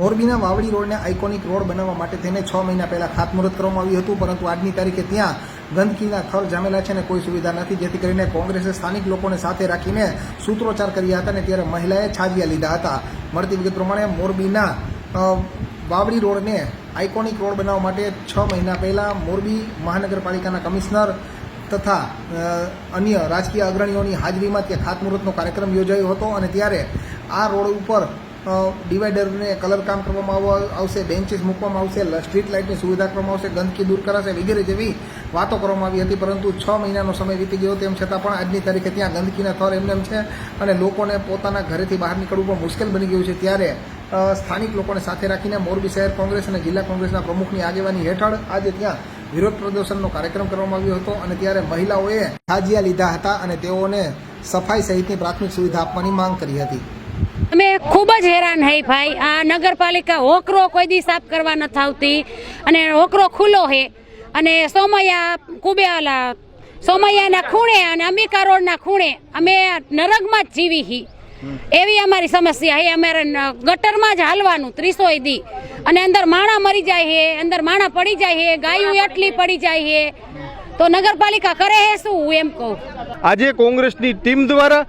મોરબીના Vavdi રોડને iconic road બનાવવા માટે તેને છ મહિના પહેલા ખાતમુહૂર્ત કરવામાં આવ્યું હતું, પરંતુ આજની તારીખે ત્યાં ગંદકીના થર જામેલા છે અને કોઈ સુવિધા નથી. જેથી કરીને કોંગ્રેસે સ્થાનિક લોકોને સાથે રાખીને સૂત્રોચ્ચાર કર્યા હતા અને ત્યારે મહિલાએ છાજિયા લીધા હતા. મળતી વિગત પ્રમાણે મોરબીના વાવડી રોડને આઇકોનિક રોડ બનાવવા માટે છ મહિના પહેલા મોરબી મહાનગરપાલિકાના કમિશનર તથા અન્ય રાજકીય અગ્રણીઓની હાજરીમાં ત્યાં ખાતમુહૂર્તનો કાર્યક્રમ યોજાયો હતો અને ત્યારે આ રોડ ઉપર ડિવાઈડરને કલર કામ કરવામાં આવશે બેન્ચીસ મૂકવામાં આવશે સ્ટ્રીટ લાઇટની સુવિધા કરવામાં આવશે, ગંદકી દૂર કરાશે વગેરે જેવી વાતો કરવામાં આવી હતી. પરંતુ છ મહિનાનો સમય વીતી ગયો તેમ છતાં પણ આજની તારીખે ત્યાં ગંદકીના થર એમને એમ છે અને લોકોને પોતાના ઘરેથી બહાર નીકળવું પણ મુશ્કેલ બની ગયું છે. ત્યારે સ્થાનિક લોકોને સાથે રાખીને મોરબી શહેર કોંગ્રેસ અને જિલ્લા કોંગ્રેસના પ્રમુખની આગેવાની હેઠળ આજે ત્યાં વિરોધ પ્રદર્શનનો કાર્યક્રમ કરવામાં આવ્યો હતો અને ત્યારે મહિલાઓએ હાજિયા લીધા હતા અને તેઓને સફાઈ સહિતની પ્રાથમિક સુવિધા આપવાની માંગ કરી હતી. અમે ખૂબ જ હેરાન હઈ ભાઈ. આ નગરપાલિકા હોકરો કોઈ દી સાફ કરવા નથી આવતી અને હોકરો ખુલ્લો હે. અને સોમૈયા કુબેલા સોમૈયાના ખૂણે અને અંબિકા રોડના ખૂણે અમે નરકમાં જ જીવી હી. એવી અમારી સમસ્યા હે. અમારે ગટરમાં જ હાલવાનું ત્રીસો દી. અને અંદર માણા મરી જાય હે, અંદર માણા પડી જાય હે, ગાયું એટલી પડી જાય હે. તો નગરપાલિકા કરે હે શું, હું એમ કહું. આજે કોંગ્રેસની ટીમ દ્વારા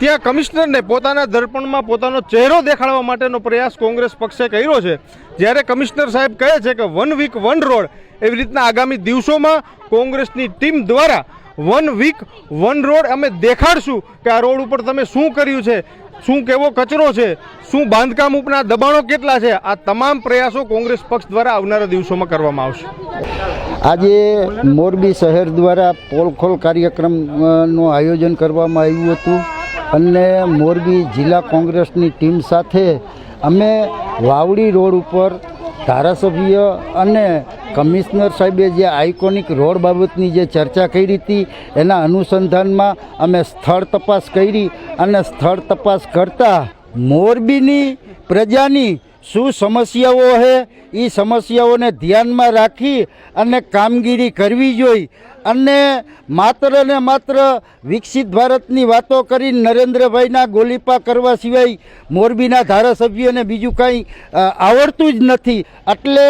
ત્યાં કમિશનરને પોતાના દર્પણમાં પોતાનો ચહેરો દેખાડવા માટેનો પ્રયાસ કોંગ્રેસ પક્ષે કર્યો છે. જ્યારે કમિશનર સાહેબ કહે છે કે વન વીક વન રોડ એવી રીતના આગામી દિવસોમાં કોંગ્રેસની ટીમ દ્વારા વન વીક વન રોડ અમે દેખાડશું કે આ રોડ ઉપર તમે શું કર્યું છે, શું કેવો કચરો છે, શું બાંધકામ ઉપરના દબાણો કેટલા છે, આ તમામ પ્રયાસો કોંગ્રેસ પક્ષ દ્વારા આવનારા દિવસોમાં કરવામાં આવશે. આજે મોરબી શહેર દ્વારા પોલખોલ કાર્યક્રમનું આયોજન કરવામાં આવ્યું હતું. અને મોરબી જિલ્લા કોંગ્રેસની ટીમ સાથે અમે વાવડી રોડ ઉપર ધારાસભ્ય અને કમિશનર સાહેબે જે આઇકોનિક રોડ બાબતની જે ચર્ચા કરી હતી, એના અનુસંધાનમાં અમે સ્થળ તપાસ કરી અને સ્થળ તપાસ કરતાં મોરબીની પ્રજાની શું સમસ્યાઓ છે એ સમસ્યાઓને ધ્યાનમાં રાખી અને કામગીરી કરવી જોઈએ અને માત્ર ને માત્ર વિકસિત ભારતની વાતો કરી નરેન્દ્રભાઈના ગોલીપા કરવા સિવાય મોરબીના ધારાસભ્યોને બીજું કાંઈ આવડતું જ નથી. એટલે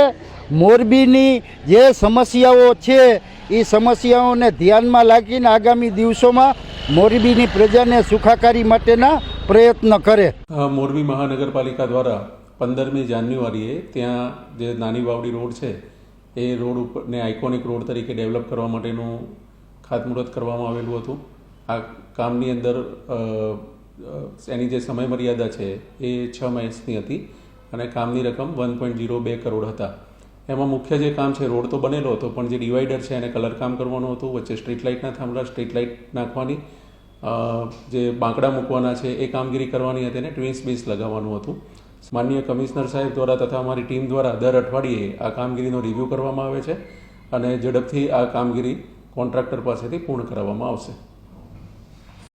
મોરબીની જે સમસ્યાઓ છે એ સમસ્યાઓને ધ્યાનમાં રાખીને આગામી દિવસોમાં મોરબીની પ્રજાને સુખાકારી માટેના પ્રયત્ન કરે. મોરબી મહાનગરપાલિકા દ્વારા પંદરમી જાન્યુઆરીએ ત્યાં જે નાની વાવડી રોડ છે, એ રોડ ઉપર ને આઇકોનિક રોડ તરીકે ડેવલપ કરવા માટેનું ખાતમુહૂર્ત કરવામાં આવેલું હતું. આ કામની અંદર એની જે સમય મર્યાદા છે, એ છ માસની હતી અને કામની રકમ વન પોઈન્ટ જીરો બે કરોડ હતા. એમાં મુખ્ય જે કામ છે, રોડ તો બનેલો હતો, પણ જે ડિવાઈડર છે, એને કલર કામ કરવાનું હતું, વચ્ચે સ્ટ્રીટ લાઇટના થાંભલા, સ્ટ્રીટ લાઇટ નાખવાની જે બાંકડા મૂકવાના છે, એ કામગીરી કરવાની હતી અને ટ્વિન્સ બેઝ લગાવવાનું હતું. માનનીય કમિશનર સાહેબ દ્વારા તથા અમારી ટીમ દ્વારા દર અઠવાડિયે આ કામગીરીનો રિવ્યૂ કરવામાં આવે છે અને ઝડપથી આ કામગીરી કોન્ટ્રાક્ટર પાસેથી પૂર્ણ કરાવવામાં આવશે.